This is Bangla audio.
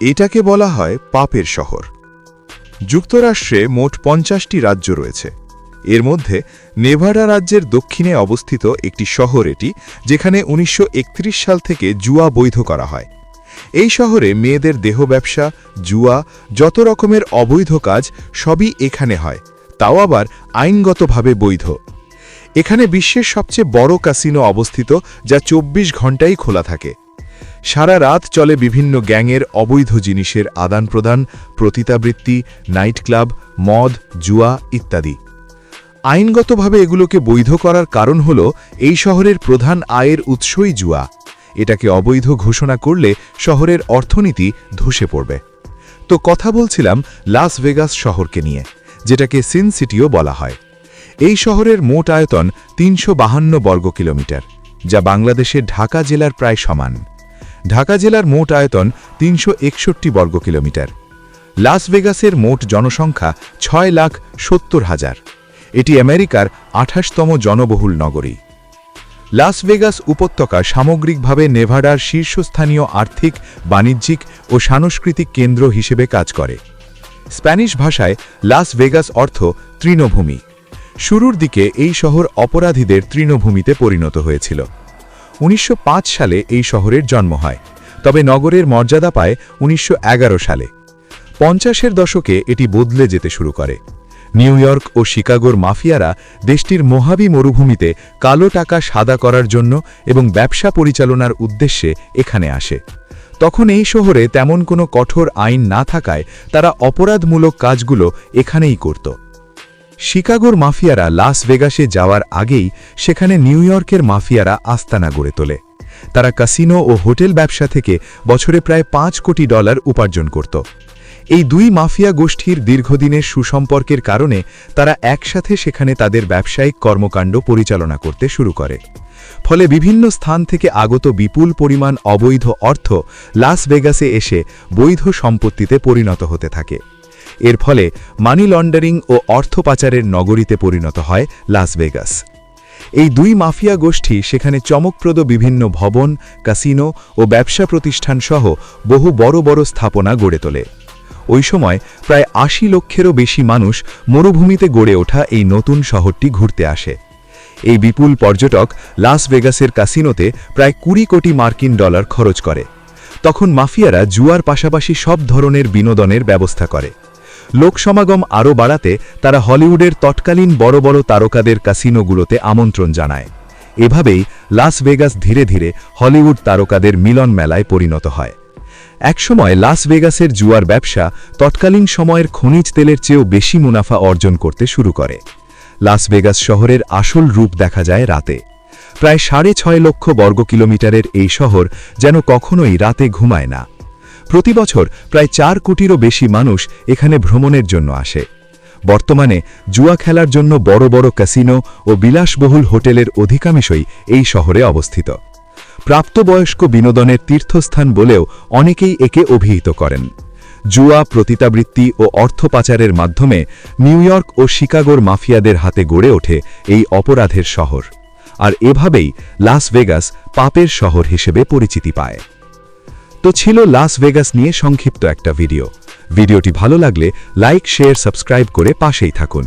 এটাকে বলা হয় পাপের শহর। যুক্তরাষ্ট্রে মোট পঞ্চাশটি রাজ্য রয়েছে। এর মধ্যে নেভাডা রাজ্যের দক্ষিণে অবস্থিত একটি শহর এটি, যেখানে উনিশশো একত্রিশ সাল থেকে জুয়া বৈধ করা হয়। এই শহরে মেয়েদের দেহ ব্যবসা, জুয়া, যত রকমের অবৈধ কাজ সবই এখানে হয়। তাও আবার আইনগতভাবে বৈধ। এখানে বিশ্বের সবচেয়ে বড় কাসিনো অবস্থিত, যা ২৪ ঘন্টাই খোলা থাকে। সারা রাত চলে বিভিন্ন গ্যাংয়ের অবৈধ জিনিসের আদান প্রদান প্রতিতাবৃত্তি নাইট ক্লাব মদ, জুয়া ইত্যাদি। আইনগতভাবে এগুলোকে বৈধ করার কারণ হল এই শহরের প্রধান আয়ের উৎসই জুয়া। এটাকে অবৈধ ঘোষণা করলে শহরের অর্থনীতি ধসে পড়বে। তো কথা বলছিলাম লাস ভেগাস শহরকে নিয়ে, যেটাকে সিন সিটিও বলা হয়। এই শহরের মোট আয়তন তিনশো বর্গ কিলোমিটার যা বাংলাদেশের ঢাকা জেলার প্রায় সমান। ঢাকা জেলার মোট আয়তন তিনশো একষট্টি বর্গ কিলোমিটার। লাস ভেগাসের মোট জনসংখ্যা ছয় লাখ সত্তর হাজার। এটি আমেরিকার আঠাশতম জনবহুল নগরী। লাস ভেগাস উপত্যকা সামগ্রিকভাবে নেভাডার শীর্ষস্থানীয় আর্থিক, বাণিজ্যিক ও সাংস্কৃতিক কেন্দ্র হিসেবে কাজ করে। স্প্যানিশ ভাষায় লাস ভেগাস অর্থ তৃণভূমি। শুরুর দিকে এই শহর অপরাধীদের তৃণভূমিতে পরিণত হয়েছিল। উনিশশো পাঁচ সালে এই শহরের জন্ম হয়, তবে নগরের মর্যাদা পায় উনিশশো এগারো সালে। পঞ্চাশের দশকে এটি বদলে যেতে শুরু করে। নিউ ইয়র্ক ও শিকাগোর মাফিয়ারা দেশটির মোহাবি মরুভূমিতে কালো টাকা সাদা করার জন্য এবং ব্যবসা পরিচালনার উদ্দেশ্যে এখানে আসে। তখন এই শহরে তেমন কোনো কঠোর আইন না থাকায় তারা অপরাধমূলক কাজগুলো এখানেই করত। শিকাগোর মাফিয়ারা লাস ভেগাসে যাওয়ার আগেই সেখানে নিউ ইয়র্কের মাফিয়ারা আস্তানা গড়ে তোলে। তারা কাসিনো ও হোটেল ব্যবসা থেকে বছরে প্রায় পাঁচ কোটি ডলার উপার্জন করত। এই দুই মাফিয়া গোষ্ঠীর দীর্ঘদিনের সুসম্পর্কের কারণে তারা একসাথে সেখানে তাদের ব্যবসায়িক কর্মকাণ্ড পরিচালনা করতে শুরু করে। ফলে বিভিন্ন স্থান থেকে আগত বিপুল পরিমাণ অবৈধ অর্থ লাস ভেগাসে এসে বৈধ সম্পত্তিতে পরিণত হতে থাকে। এর ফলে মানি লন্ডারিং ও অর্থ পাচারের নগরীতে পরিণত হয় লাস ভেগাস এই দুই মাফিয়া গোষ্ঠী সেখানে চমকপ্রদ বিভিন্ন ভবন কাসিনো ও ব্যবসা প্রতিষ্ঠান সহ বহু বড় বড় স্থাপনা গড়ে তোলে। ওই সময় প্রায় আশি লক্ষেরও বেশি মানুষ মরুভূমিতে গড়ে ওঠা এই নতুন শহরটি ঘুরতে আসে। এই বিপুল পর্যটক লাস ভেগাসের কাসিনোতে প্রায় কুড়ি কোটি মার্কিন ডলার খরচ করে। তখন মাফিয়ারা জুয়ার পাশাপাশি সব ধরনের বিনোদনের ব্যবস্থা করে। লোক সমাগম আরও বাড়াতে তারা হলিউডের তৎকালীন বড় বড় তারকাদের কাসিনোগুলোতে আমন্ত্রণ জানায়। এভাবেই লাস ভেগাস ধীরে ধীরে হলিউড তারকাদের মিলন মেলায় পরিণত হয়। একসময় লাস ভেগাসের জুয়ার ব্যবসা তৎকালীন সময়ের খনিজ তেলের চেয়েও বেশি মুনাফা অর্জন করতে শুরু করে। লাস ভেগাস শহরের আসল রূপ দেখা যায় রাতে। প্রায় সাড়ে ছয় লক্ষ বর্গ কিলোমিটারের এই শহর যেন কখনোই রাতে ঘুমায় না। প্রতি বছর প্রায় চার কোটিরও বেশি মানুষ এখানে ভ্রমণের জন্য আসে। বর্তমানে জুয়া খেলার জন্য বড় বড় ক্যাসিনো ও বিলাসবহুল হোটেলের অধিকাংশই এই শহরে অবস্থিত। প্রাপ্তবয়স্ক বিনোদনের তীর্থস্থান বলেও অনেকেই একে অভিহিত করেন। জুয়া, প্রতিতাবৃত্তি ও অর্থ পাচারের মাধ্যমে নিউ ইয়র্ক ও শিকাগোর মাফিয়াদের হাতে গড়ে ওঠে এই অপরাধের শহর। আর এভাবেই লাস ভেগাস পাপের শহর হিসেবে পরিচিতি পায়। তো ছিল লাস ভেগাস নিয়ে সংক্ষিপ্ত একটা ভিডিও ভিডিওটি ভালো লাগলে লাইক শেয়ার সাবস্ক্রাইব করে পাশেই থাকুন।